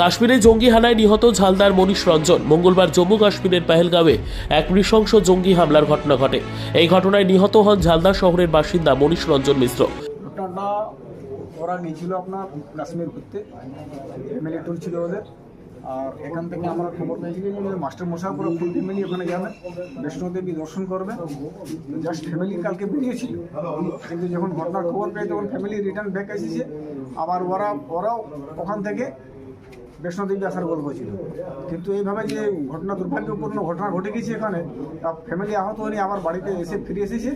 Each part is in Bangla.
কাশ্মীরে জঙ্গি হানায় নিহত ঝালদার মনীষ রঞ্জন। মঙ্গলবার জম্মু কাশ্মীরের পেহেলগাঁওয়ে এক নৃশংস জঙ্গি হামলার ঘটনা ঘটে। এই ঘটনায় নিহত হন ঝালদা শহরের বাসিন্দা মনীষ রঞ্জন মিশ্র। ওরা গিয়েছিল আপনার কাশ্মীর ঘুরতে। ছিল ওদের। আর এখান থেকে আমরা খবর পেয়েছিলাম যে মাস্টার মশাই পুরো ফুল ফ্যামিলি ওখানে যাবে বৈষ্ণোদেবী দর্শন করবে জাস্ট ফ্যামিলি কালকে বেরিয়েছিল। কিন্তু যখন ঘটনার খবর পেয়ে তখন ফ্যামিলি রিটার্ন ব্যাক এসেছে। আবার ওরা ওরাও ওখান থেকে বৈষ্ণোদেবী আসার গল্প ছিল। কিন্তু এইভাবে যে ঘটনা, দুর্ভাগ্যপূর্ণ ঘটনা ঘটে গেছে এখানে ফ্যামিলি আহত হয়নি, আবার বাড়িতে এসে ফিরে এসেছে।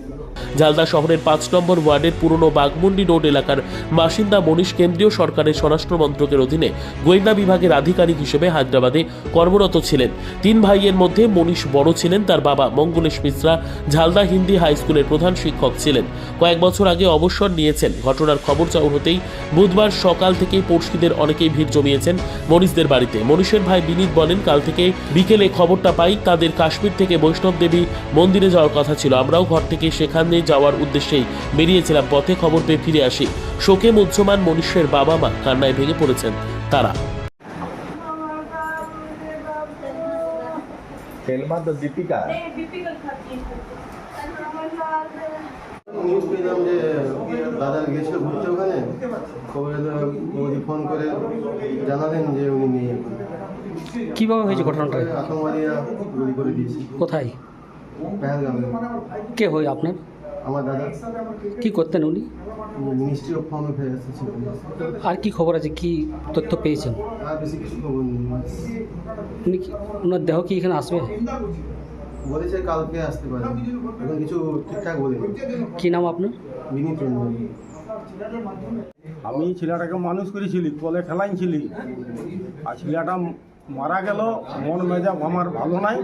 ঝালদা শহরের পাঁচ নম্বর ওয়ার্ডের পুরনো বাগমুন্ডি রোড এলাকার বাসিন্দা মনীষ কেন্দ্রীয় সরকারের স্বরাষ্ট্র মন্ত্রকের অধীনে গোয়েন্দা বিভাগের আধিকারিক হিসেবে হায়দ্রাবাদে কর্মরত ছিলেন। তিন ভাইয়ের মধ্যে মনীষ বড় ছিলেন, তার বাবা মঙ্গলেশ মিশ্রা, ঝালদা হিন্দি হাই স্কুলের প্রধান শিক্ষক ছিলেন। কয়েক বছর আগে অবসর নিয়েছেন। ঘটনার খবর চাউর হতেই বুধবার সকাল থেকেই পড়শিদের অনেকেই ভিড় জমিয়েছেন। মনীষদের বাড়িতে। মনীষের ভাই বিনীত বলেন কাল থেকে বিকেলে খবরটা পাই তাদের কাশ্মীর থেকে বৈষ্ণব দেবী মন্দিরে যাওয়ার কথা ছিল। আমরাও ঘর থেকে সেখানে যাওয়ার উদ্দেশ্যেই বেরিয়েছিলাম পথে খবর পেয়ে ফিরে আসি। শোকে মুহ্যমান মনীষের বাবা মা কান্নায় ভেঙে পড়েছেন তারা। নিউজ পেলাম যে দাদা গেছিল ঘুরতে ওখানে। খবরে মোদি ফোন করে জানালেন যে উনি নেই কীভাবে হয়েছে ঘটনাটা? আতঙ্কবাদীরা গুলি করে দিয়েছে। কোথায়? পেহেলগামে। কে হয় আপনার? আমার দাদা। কি করতেন উনি? মিনিস্ট্রি অফ অ্যাফেয়ার্স আর কি খবর আছে? কি তথ্য পেয়েছেন? আর বেশি কিছু খবর নেই। উনি কি ওনার দেহ কি এখানে আসবে? বলেছে কালকে আসতে পারে। এখন কিছু ঠিকঠাক বলেনি। কি নাম আপনার? বিনীত আমি ছেলেটাকে মানুষ করেছিলি কলে খেলাইছিলি আর ছেলেটা মারা গেল মন মেজাব আমার ভালো নাই।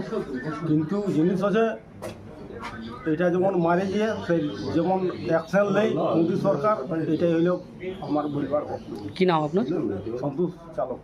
কিন্তু জিনিস আছে এটা যেমন মারে গিয়ে সেই যেমন অ্যাকশন নেই মোদী সরকার এটাই হইল আমার বলবার কথা। কি নাম আপনার? সন্তোষ চালক।